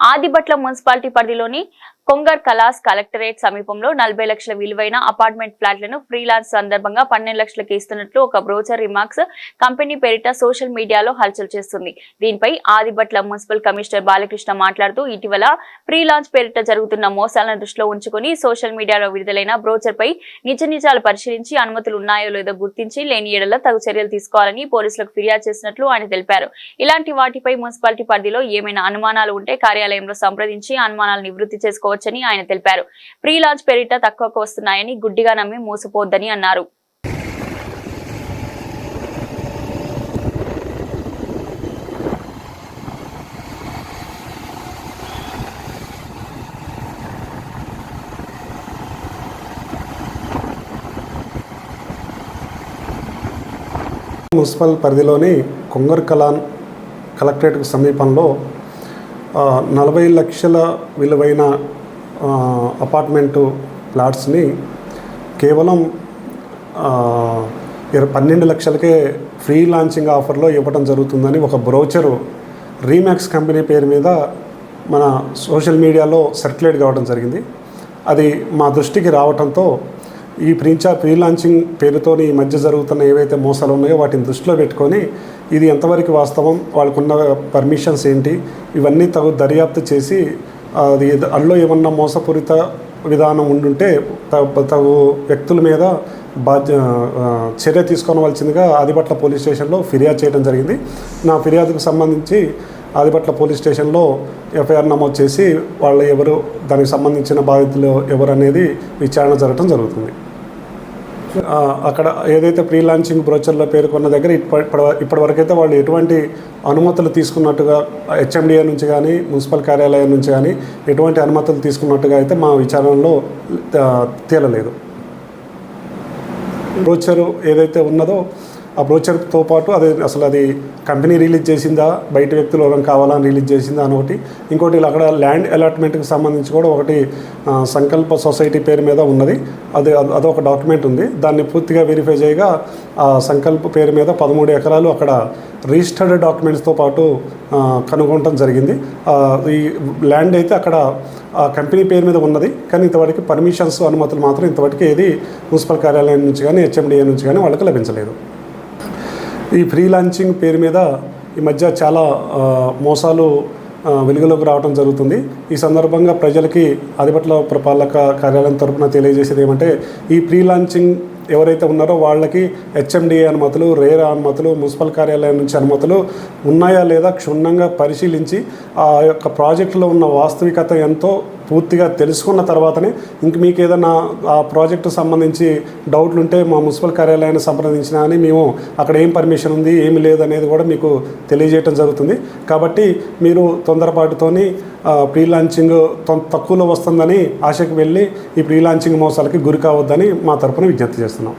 Adibatla municipality పరిధిలోని కొంగర్ కలాస్ collectorate సమీపంలో నలభై లక్షల విలువైన అపార్ట్మెంట్ ఫ్లాట్లను ఫ్రీలాన్స్ సందర్భంగా పన్నెండు లక్షలకు ఇస్తున్నట్లు ఒక బ్రోచర్ రిమార్క్స్ కంపెనీ పేరిట సోషల్ మీడియాలో హల్చల్ చేస్తుంది. దీనిపై ఆదిబట్ల మున్సిపల్ కమిషనర్ బాలకృష్ణ మాట్లాడుతూ ఇటీవల ఫ్రీలాన్స్ పేరిట జరుగుతున్న మోసాలను దృష్టిలో ఉంచుకుని సోషల్ మీడియాలో విడుదలైన బ్రోచర్ పై నిజ నిజాలు పరిశీలించి అనుమతులు ఉన్నాయో లేదో గుర్తించి లేని ఏడల తగు చర్యలు తీసుకోవాలని పోలీసులకు ఫిర్యాదు చేసినట్లు ఆయన తెలిపారు. ఇలాంటి వాటిపై మున్సిపాలిటీ పరిధిలో ఏమైనా అనుమానాలు ఉంటే కార్యాలయంలో సంప్రదించి అనుమానాలు నివృత్తి చేసుకోవచ్చని ఆయన తెలిపారు. ప్రీ లాంచ్ పేరిట తక్కువకు వస్తున్నాయని గుడ్డిగా నమ్మి మోసపోద్దని అన్నారు. మున్సిపల్ పరిధిలోని కొంగర్ కలాన్ కలెక్టరేట్కు సమీపంలో నలభై లక్షల విలువైన అపార్ట్మెంటు ప్లాట్స్ని కేవలం ఇరవై పన్నెండు లక్షలకే ఫ్రీ లాంచింగ్ ఆఫర్లో ఇవ్వడం జరుగుతుందని ఒక బ్రోచరు రీమాక్స్ కంపెనీ పేరు మీద మన సోషల్ మీడియాలో సర్క్యులేట్ కావడం జరిగింది. అది మా దృష్టికి రావడంతో ఈ ప్రీంచా ప్రీ లాంచింగ్ పేరుతోని ఈ మధ్య జరుగుతున్న ఏవైతే మోసాలు ఉన్నాయో వాటిని దృష్టిలో పెట్టుకొని ఇది ఎంతవరకు వాస్తవం వాళ్ళకున్న పర్మిషన్స్ ఏంటి ఇవన్నీ తగు దర్యాప్తు చేసి అది అందులో ఏమన్నా మోసపూరిత విధానం ఉండుంటే తగు తగు వ్యక్తుల మీద బాధ్య చర్య తీసుకోవలసిందిగా ఆదిపట్ల పోలీస్ స్టేషన్లో ఫిర్యాదు చేయడం జరిగింది. నా ఫిర్యాదుకు సంబంధించి ఆదిపట్ల పోలీస్ స్టేషన్లో ఎఫ్ఐఆర్ నమోదు చేసి వాళ్ళు ఎవరు దానికి సంబంధించిన బాధితులు ఎవరు అనేది విచారణ జరగడం జరుగుతుంది. అక్కడ ఏదైతే ప్రీ లాంచింగ్ బ్రోచర్లో పేర్కొన్న దగ్గర ఇప్పటి వరకైతే వాళ్ళు ఎటువంటి అనుమతులు తీసుకున్నట్టుగా హెచ్ఎండిఏ నుంచి కానీ మున్సిపల్ కార్యాలయం నుంచి కానీ ఎటువంటి అనుమతులు తీసుకున్నట్టుగా అయితే మా విచారణలో తేలలేదు. బ్రోచరు ఏదైతే ఉన్నదో ఆ బ్రోచర్తో పాటు అది అసలు అది కంపెనీ రిలీజ్ చేసిందా బయట వ్యక్తులు ఎవరైనా కావాలని రిలీజ్ చేసిందా అని ఒకటి. ఇంకోటి అక్కడ ల్యాండ్ అలాట్మెంట్కి సంబంధించి కూడా ఒకటి సంకల్ప సొసైటీ పేరు మీద ఉన్నది. అది అదొక డాక్యుమెంట్ ఉంది. దాన్ని పూర్తిగా వెరిఫై చేయగా ఆ సంకల్ప పేరు మీద పదమూడు ఎకరాలు అక్కడ రిజిస్టర్డ్ డాక్యుమెంట్స్తో పాటు కనుగొనడం జరిగింది. ఈ ల్యాండ్ అయితే అక్కడ ఆ కంపెనీ పేరు మీద ఉన్నది. కానీ ఇంతవరకు పర్మిషన్స్ అనుమతులు మాత్రం ఇంతవరకు ఏది మున్సిపల్ కార్యాలయం నుంచి కానీ హెచ్ఎండిఏ నుంచి కానీ వాళ్ళకి లభించలేదు. ఈ ఫ్రీ లాంచింగ్ పేరు మీద ఈ మధ్య చాలా మోసాలు వెలుగులోకి రావడం జరుగుతుంది. ఈ సందర్భంగా ప్రజలకి ఆదిపట్ల పురపాలక కార్యాలయం తరఫున తెలియజేసేది ఏమంటే ఈ ప్రీ లాంచింగ్ ఎవరైతే ఉన్నారో వాళ్ళకి హెచ్ఎండిఏ అనుమతులు రేరా అనుమతులు మున్సిపల్ కార్యాలయం నుంచి అనుమతులు ఉన్నాయా లేదా క్షుణ్ణంగా పరిశీలించి ఆ యొక్క ప్రాజెక్టులో ఉన్న వాస్తవికత ఎంతో పూర్తిగా తెలుసుకున్న తర్వాతనే ఇంక మీకు ఏదైనా ఆ ప్రాజెక్టు సంబంధించి డౌట్లు ఉంటే మా మున్సిపల్ కార్యాలయాన్ని సంప్రదించినా అని మేము అక్కడ ఏం పర్మిషన్ ఉంది ఏమి లేదనేది కూడా మీకు తెలియజేయటం జరుగుతుంది. కాబట్టి మీరు తొందరపాటుతోని ప్రీ లాంచింగ్ తక్కువలో వస్తుందని ఆశకు వెళ్ళి ఈ ప్రీ లాంచింగ్ మోసాలకి గురి కావద్దని మా తరపున విజ్ఞప్తి చేస్తున్నాం.